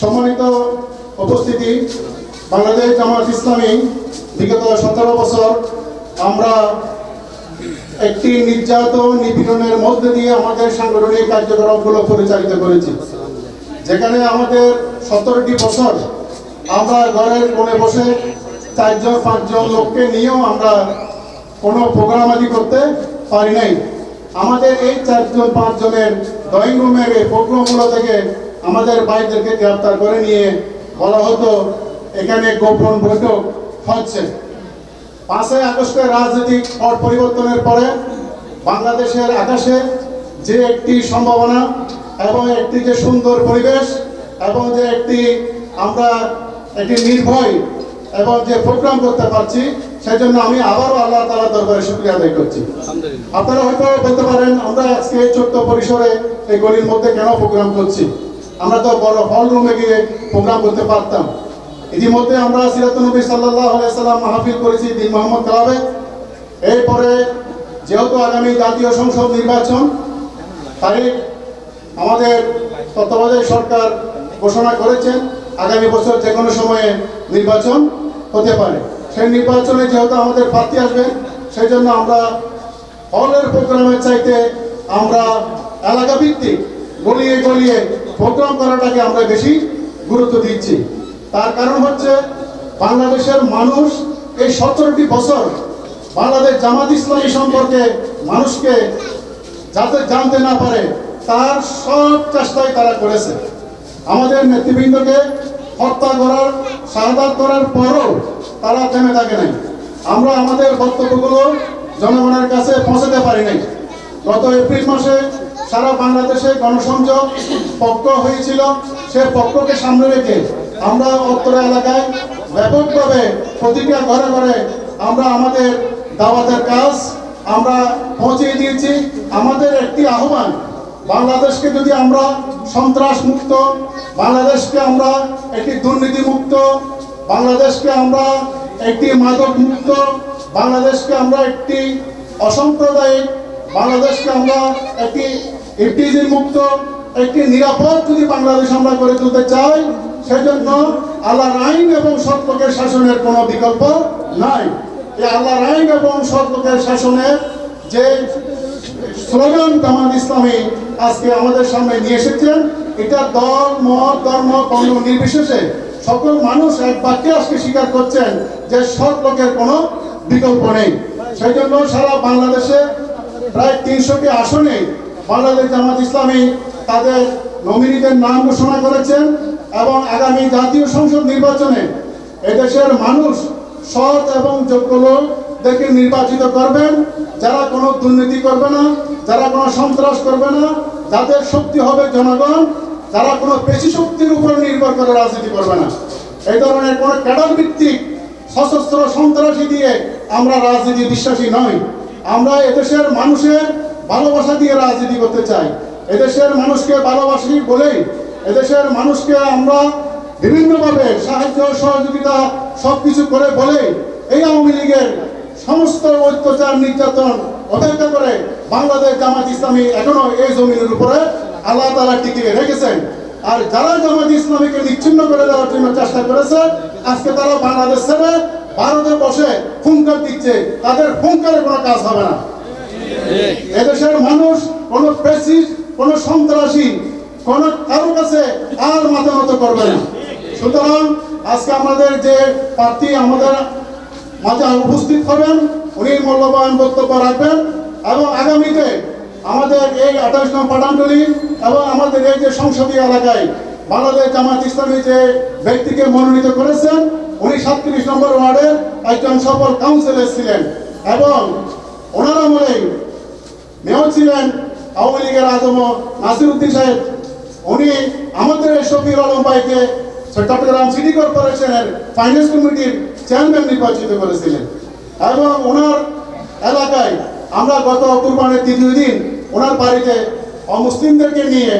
সম্মানিত উপস্থিতি, বাংলাদেশ জামাত ইসলামী বিগত সতেরো বছর আমরা একটি নির্যাতন নিপীড়নের মধ্যে দিয়ে আমাদের সাংগঠনিক কার্যক্রমগুলো পরিচালিত করেছি। যেখানে আমাদের সতেরোটি বছর আমরা ঘরের কোণে বসে চারজন, পাঁচজন লোককে নিয়েও আমরা কোনো প্রোগ্রাম আদি করতে পারি নাই। আমাদের এই চারজন, পাঁচজনের ড্রয়িং রুমের এই প্রোগ্রামগুলো থেকে আমাদের ভাইদেরকে গ্রেপ্তার করে নিয়ে বলা হতো এখানে গোপন বৈঠক হচ্ছে। পাঁচই আগস্টের রাজনৈতিক পট পরিবর্তনের পরে বাংলাদেশের আকাশে যে একটি সম্ভাবনা এবং একটি যে সুন্দর পরিবেশ এবং যে একটি আমরা একটি নির্ভয় এবং যে প্রোগ্রাম করতে পারছি সেজন্য আমি আবারও আল্লাহ তালা দরবারে শুক্রিয়া আদায় করছি। আপনারা হয়তো বলতে পারেন আমরা আজকে ছোট্ট পরিসরে এই গলির মধ্যে কেন প্রোগ্রাম করছি? আমরা তো বড় হল রুমে গিয়ে প্রোগ্রাম করতে পারতাম। ইতিমধ্যে আমরা সিরাতুনবী সাল্লাহ সাল্লাম মাহফিল করেছি দিন মোহাম্মদ ক্লাবে এরপরে যেহেতু আগামী জাতীয় সংসদ নির্বাচন, তারিখ আমাদের তত্ত্বাবধায়ক সরকার ঘোষণা করেছেন, আগামী বছর যে কোনো সময়ে নির্বাচন হতে পারে। সেই নির্বাচনে যেহেতু আমাদের প্রার্থী আসবেন, সেই জন্য আমরা হলের প্রোগ্রামের চাইতে আমরা এলাকা ভিত্তিক গলিয়ে গলিয়ে প্রোগ্রাম করাটাকে আমরা বেশি গুরুত্ব দিচ্ছি। তার কারণ হচ্ছে বাংলাদেশের মানুষ এই সতেরোটি বছর বাংলাদেশ জামাত ইসলামী সম্পর্কে মানুষকে যাতে জানতে না পারে, তার সব চেষ্টাই তারা করেছে। আমাদের নেতৃবৃন্দকে হত্যা করার শাহাদাত করার পরও তারা থেমে থাকে নাই। আমরা আমাদের বক্তব্যগুলো জনগণের কাছে পৌঁছাতে পারি নাই। গত এপ্রিল মাসে সারা বাংলাদেশে গণসংযোগ পক্ষ হয়েছিল। সে পক্ষকে সামনে রেখে আমরা উত্তরা এলাকায় ব্যাপকভাবে প্রতিক্রিয়া ঘরে ঘরে আমরা আমাদের দাওয়াতের কাজ আমরা পৌঁছে দিয়েছি। আমাদের একটি আহ্বান, বাংলাদেশকে যদি আমরা সন্ত্রাস মুক্ত বাংলাদেশকে আমরা একটি দুর্নীতি মুক্ত বাংলাদেশকে আমরা একটি মাদক মুক্ত বাংলাদেশকে আমরা একটি অসাম্প্রদায়িক বাংলাদেশকে আমরা একটি ইফটিজির মুক্ত, একটি নিরাপদ যদি বাংলাদেশ আমরা গড়ে তুলতে চাই, সেজন্য আল্লাহর আইন এবং সত্যকের শাসনের কোনো বিকল্প নাই। এই আল্লাহর আইন এবং সত্যকের শাসনের যে স্লোগান জামাত ইসলামী আজকে আমাদের সামনে নিয়ে এসেছেন এটা দল, মত, ধর্ম, বর্ণ নির্বিশেষে সকল মানুষ এক বাক্যে আজকে স্বীকার করছেন যে সৎ লোকের কোনো বিকল্প নেই। সেই জন্য সারা বাংলাদেশে প্রায় তিনশোটি আসনে বাংলাদেশ জামাত ইসলামী তাদের নমিনিদের নাম ঘোষণা করেছেন এবং আগামী জাতীয় সংসদ নির্বাচনে এদেশের মানুষ সৎ এবং যোগ্য লোকদেরকে নির্বাচিত করবেন, যারা কোনো দুর্নীতি করবে না, যারা কোনো সন্ত্রাস করবে না, যাদের শক্তি হবে জনগণ, যারা কোনো পেশি শক্তির উপর নির্ভর করে রাজনীতি করবে না। এই ধরনের কোনো ক্যাডার ভিত্তিক সশস্ত্র সন্ত্রাসী দিয়ে আমরা রাজনীতি বিশ্বাসী নই। আমরা এদেশের মানুষের ভালোবাসা দিয়ে রাজনীতি করতে চাই। এদেশের মানুষকে ভালোবাসি বলেই এদেশের মানুষকে আমরা বিভিন্নভাবে সাহায্য, সহযোগিতা সব কিছু করে বলে এই আওয়ামী লীগের সমস্ত অত্যাচার, নির্যাতন অপেক্ষা করে বাংলাদেশ জামাত ইসলামী এখনও এই জমিনের উপরে আল্লাহ তালা টিকিয়ে রেখেছেন। আর যারা জামাত ইসলামীকে নিচ্ছিন্ন করে দেওয়ার জন্য চেষ্টা করেছে, আজকে তারা বাংলাদেশ ছেড়ে ভারতে বসে ফুঙ্কার দিচ্ছে, তাদের ফুঙ্কারে কোনো কাজ হবে না। এদেশের মানুষ, কোনো পেসিস কোনো সন্ত্রাসী, কোন কারও কাছে আর মাথা মতো করবে না। সুতরাং আজকে আমাদের যে প্রার্থী আমাদের মাঝে উপস্থিত হবেন, উনি মূল্যবান বক্তব্য রাখবেন এবং আগামীতে আমাদের এই আঠাশ নং পাঠানটলি এবং আমাদের এই যে সংসদীয় এলাকায় বাংলাদেশ জামাত ইসলামী যে ব্যক্তিকে মনোনীত করেছেন উনি সাতত্রিশ নম্বর ওয়ার্ডের একজন সফল কাউন্সিলর ছিলেন এবং ওনার আমলেই মেয়র ছিলেন আওয়ামী লীগের আজম নাসির উদ্দিন সাহেব। উনি আমাদের শফির আলম ভাইকে চট্টগ্রাম সিটি কর্পোরেশনের ফাইন্যান্স কমিটির চেয়ারম্যান নির্বাচিত করেছিলেন এবং ওনার এলাকায় আমরা গত কুরবানের দ্বিতীয় দিন ওনার বাড়িতে অমুসলিমদেরকে নিয়ে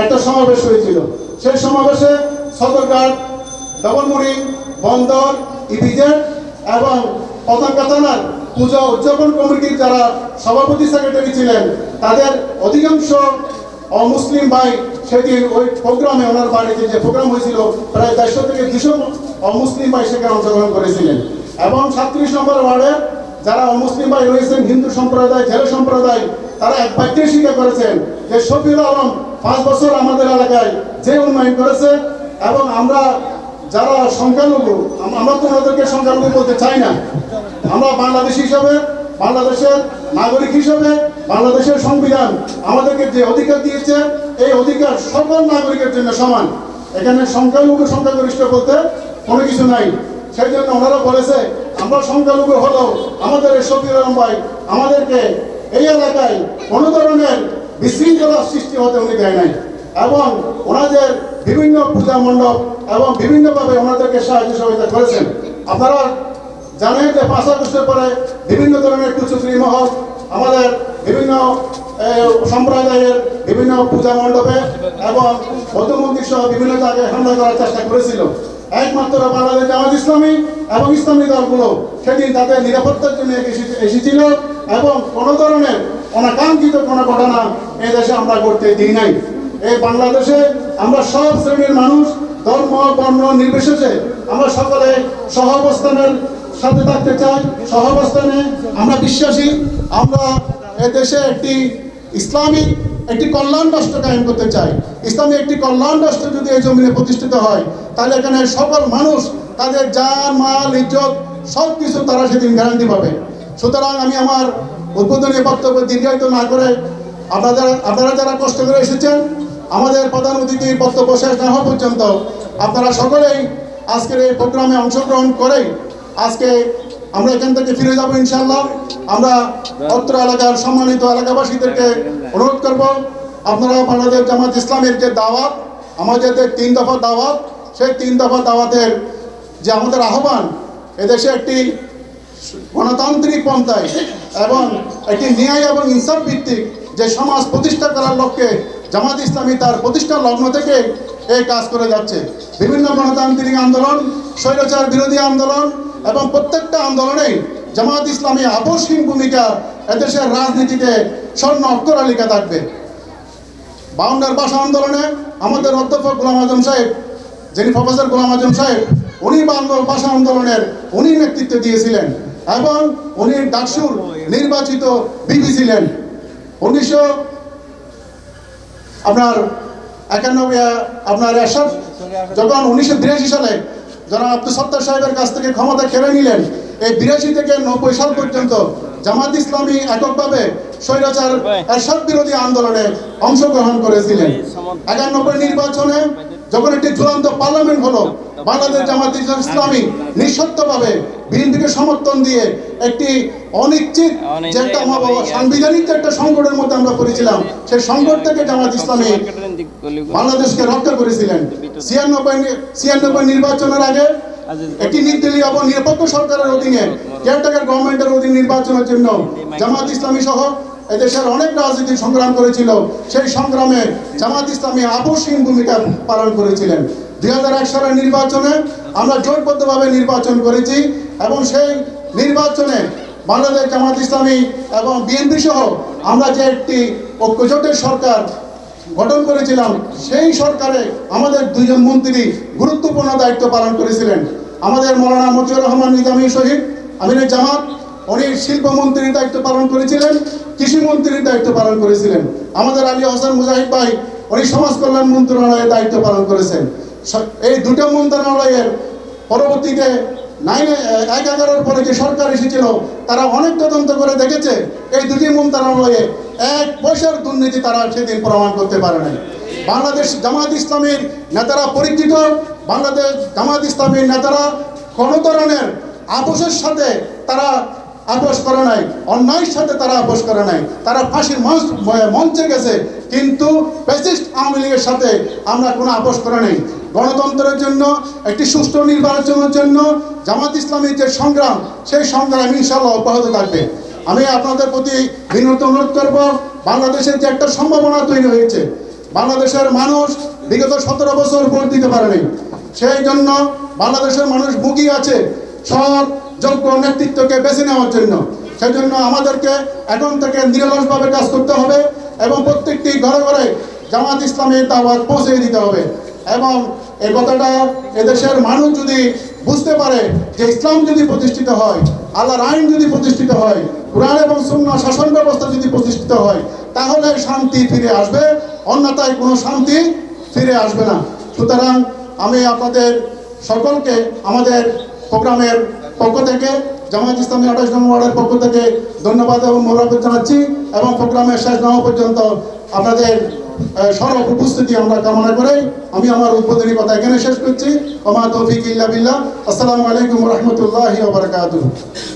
একটা সমাবেশ হয়েছিল। সেই সমাবেশে সদরঘাট, ডবলমুড়ি বন্দর, ইপিজেড এবং পতাকা পূজা উদযাপন কমিটির যারা সভাপতি সেক্রেটারি ছিলেন, তাদের অধিকাংশ অমুসলিম ভাই সেদিন ওই প্রোগ্রামে ওনার বাড়িতে যে প্রোগ্রাম হয়েছিল, প্রায় দেড়শো থেকে দুশো অমুসলিম ভাই সেখানে অংশগ্রহণ করেছিলেন। এবং সাতত্রিশ নম্বর ওয়ার্ডে যারা অমুসলিম ভাই রয়েছেন, হিন্দু সম্প্রদায়, জেলে সম্প্রদায়, তারা এক বাক্যে স্বীকার করেছেন যে শফিউল আলম পাঁচ বছর আমাদের এলাকায় যে উন্নয়ন করেছে এবং আমরা যারা সংখ্যালঘু আমরা তো ওনাদেরকে সংখ্যালঘু বলতে চাই না। আমরা বাংলাদেশ হিসাবে, বাংলাদেশের নাগরিক হিসাবে, বাংলাদেশের সংবিধান আমাদেরকে যে অধিকার দিয়েছে, এই অধিকার সকল নাগরিকের জন্য সমান। এখানে সংখ্যালঘু, সংখ্যাগরিষ্ঠ বলতে কোনো কিছু নাই। সেই জন্য ওনারা বলেছে, আমরা সংখ্যালঘু হলেও আমাদের এই আলম ভাই আমাদেরকে এই এলাকায় কোনো ধরনের বিশৃঙ্খলা সৃষ্টি হতে উনি দেয় নাই। এবং ওনাদের বিভিন্ন পূজা মণ্ডপ এবং বিভিন্নভাবে ওনাদেরকে সাহায্য সহযোগিতা করেছেন। আপনারা জানেন যে পাঁচ আগস্টের পরে বিভিন্ন ধরনের কুচুকরি মহল আমাদের বিভিন্ন সম্প্রদায়ের বিভিন্ন পূজা মণ্ডপে এবং বৌদ্ধ মন্দির সহ বিভিন্ন জায়গায় হামলা করার চেষ্টা করেছিল। একমাত্র বাংলাদেশ জামাত ইসলামী এবং ইসলামী দলগুলো সেদিন তাদের নিরাপত্তার জন্য এসেছিল এবং কোনো ধরনের অনাকাঙ্ক্ষিত কোনো ঘটনা এই দেশে আমরা করতে দিই নাই। এই বাংলাদেশে আমরা সব শ্রেণির মানুষ, ধর্ম, বর্ণ, নির্বিশেষে আমরা সকলে সহাবস্থানের সাথে থাকতে চাই। সহাবস্থানে আমরা বিশ্বাসী। আমরা এ দেশে একটি ইসলামী, একটি কল্যাণ রাষ্ট্র কায়েম করতে চাই। ইসলামী একটি কল্যাণ রাষ্ট্র যদি এই জমিনে প্রতিষ্ঠিত হয়, তাহলে এখানে সকল মানুষ, তাদের জান, মাল, ইজ্জত সব কিছু তারা সেদিন গ্যারান্টি পাবে। সুতরাং আমি আমার উদ্বোধনী বক্তব্য দীর্ঘায়িত না করে আপনারা আপনারা যারা কষ্ট করে এসেছেন আমাদের প্রধান অতিথির বক্তব্য শেষ না হওয়া পর্যন্ত আপনারা সকলেই আজকের এই প্রোগ্রামে অংশগ্রহণ করেই আজকে আমরা এখান থেকে ফিরে যাব ইনশাল্লাহ আমরা অত্র এলাকার সম্মানিত এলাকাবাসীদেরকে অনুরোধ করব, আপনারা বাংলাদেশ জামাত ইসলামের যে দাওয়াত, আমাদের যে তিন দফা দাওয়াত, সেই তিন দফা দাওয়াতের যে আমাদের আহ্বান, এদেশে একটি গণতান্ত্রিক পন্থায় এবং একটি ন্যায় এবং ইনসাফ ভিত্তিক যে সমাজ প্রতিষ্ঠা করার লক্ষ্যে জামাত ইসলামী তার প্রতিষ্ঠার লগ্ন থেকে এই কাজ করে যাচ্ছে। বিভিন্ন গণতান্ত্রিক আন্দোলন, স্বৈরাচার বিরোধী আন্দোলন এবং প্রত্যেকটা আন্দোলনেই জামাত ইসলামী আবশ্যিক ভূমিকা এদেশের রাজনীতিতে স্বর্ণ অক্ষরালিকা থাকবে। বাউন্ডার ভাষা আন্দোলনে আমাদের অধ্যাপক গোলাম আজম সাহেব, যিনি প্রফেসর গোলাম আজম সাহেব, উনি বাংলার ভাষা আন্দোলনের উনি নেতৃত্ব দিয়েছিলেন এবং উনি ডাকসুর নির্বাচিত বিপি ছিলেন। উনিশশো আপনার একানব্বই আপনার এরশাদ যখন উনিশশো বিরাশি সালে যারা আব্দুল সত্তার সাহেবের কাছ থেকে ক্ষমতা খেলে নিলেন এই বিরাশি থেকে নব্বই সাল পর্যন্ত জামাত ইসলামী এককভাবে স্বৈরাচার এরশাদ বিরোধী আন্দোলনে অংশগ্রহণ করেছিলেন। একানব্বই নির্বাচনে যখন একটি চূড়ান্ত পার্লামেন্ট হলো বাংলাদেশ জামাত ইসলামী নিঃশর্তভাবে বিএনপিকে সমর্থন দিয়ে একটি অনিশ্চিত যে একটা সাংবিধানিক যে একটা সংকটের মধ্যে আমরা করেছিলাম সেই সংকট থেকে জামাত ইসলামী বাংলাদেশকে রক্ষা করেছিলেন। ছিয়ানব্বই ছিয়ানব্বই নির্বাচনের আগে একটি নির্দলীয় এবং নিরপেক্ষ সরকারের অধীনে কেয়ারটেকার গভর্নমেন্টের অধীনে নির্বাচনের জন্য জামাত ইসলামী সহ এদেশের অনেক রাজনীতি সংগ্রাম করেছিল। সেই সংগ্রামে জামাত ইসলামী আবশ্যিক ভূমিকা পালন করেছিলেন। দুই হাজার এক সালের নির্বাচনে আমরা জোটবদ্ধভাবে নির্বাচন করেছি এবং সেই নির্বাচনে বাংলাদেশ জামাত ইসলামী এবং বিএনপি সহ আমরা যে একটি ঐক্যজোটের সরকার গঠন করেছিলাম, সেই সরকারে আমাদের দুজন মন্ত্রী গুরুত্বপূর্ণ দায়িত্ব পালন করেছিলেন। আমাদের মৌলানা মতিউর রহমান নিজামী শহীদ আমিনের জামাত উনি শিল্পমন্ত্রীর দায়িত্ব পালন করেছিলেন। কৃষি মন্ত্রীর দায়িত্ব পালন করেছিলেন। আমাদের আলী হাসান মুজাহিদ ভাই, উনি সমাজ কল্যাণ মন্ত্রণালয়ের দায়িত্ব পালন করেছেন। এই দুটো মন্ত্রণালয়ের পরবর্তীতে নাইন এক এগারোর পরে যে সরকার এসেছিল, তারা অনেক তদন্ত করে দেখেছে। এই দুটি মন্ত্রণালয়ে এক পয়সার দুর্নীতি তারা সেদিন প্রমাণ করতে পারে নাই। বাংলাদেশ জামাত ইসলামীর নেতারা পরিচিত, বাংলাদেশ জামাত ইসলামীর নেতারা কোনো ধরনের আপোষের সাথে তারা আপোষ করে নাই, অন্যায়ের সাথে তারা আপোষ করে নাই। তারা ফাঁসির মঞ্চ গেছে, কিন্তু ফ্যাসিস্ট আওয়ামী লীগের সাথে আমরা কোনো আপোষ করে নাই। গণতন্ত্রের জন্য, একটি সুষ্ঠু নির্বাচনের জন্য জামাত ইসলামের যে সংগ্রাম, সেই সংগ্রাম ইনশাল্লাহ অব্যাহত থাকবে। আমি আপনাদের প্রতি বিনীত অনুরোধ করব, বাংলাদেশের যে একটা সম্ভাবনা তৈরি হয়েছে, বাংলাদেশের মানুষ বিগত সতেরো বছর ভোট দিতে পারেনি। সেই জন্য বাংলাদেশের মানুষ মুখিয়ে আছে। সৎ যোগ্য নেতৃত্বকে বেছে নেওয়ার জন্য। সেই জন্য আমাদেরকে এখন থেকে নিরলসভাবে কাজ করতে হবে এবং প্রত্যেকটি ঘরে ঘরে জামাত ইসলামের দাওয়াত পৌঁছে দিতে হবে। এবং এই কথাটা এদেশের মানুষ যদি বুঝতে পারে যে ইসলাম যদি প্রতিষ্ঠিত হয়, আল্লাহর আইন যদি প্রতিষ্ঠিত হয়, কোরআন এবং সুন্নাহ শাসন ব্যবস্থা যদি প্রতিষ্ঠিত হয়, তাহলে শান্তি ফিরে আসবে, অন্যথায় কোনো শান্তি ফিরে আসবে না। সুতরাং আমি আপনাদের সকলকে আমাদের প্রোগ্রামের পক্ষ থেকে জামায়াত ইসলামী আঠাশ নম্বর ওয়ার্ডের পক্ষ থেকে ধন্যবাদ এবং মোরাবত জানাচ্ছি এবং প্রোগ্রামের শেষ নেওয়া পর্যন্ত আপনাদের সরব উপস্থিতি আমরা কামনা করে আমি আমার উদ্বোধনী কথা এখানে শেষ করছি। আমার তৌফিক ইল্লা বিল্লাহ। আসসালামু আলাইকুম রহমতুল্লাহ বারাকাতুহু।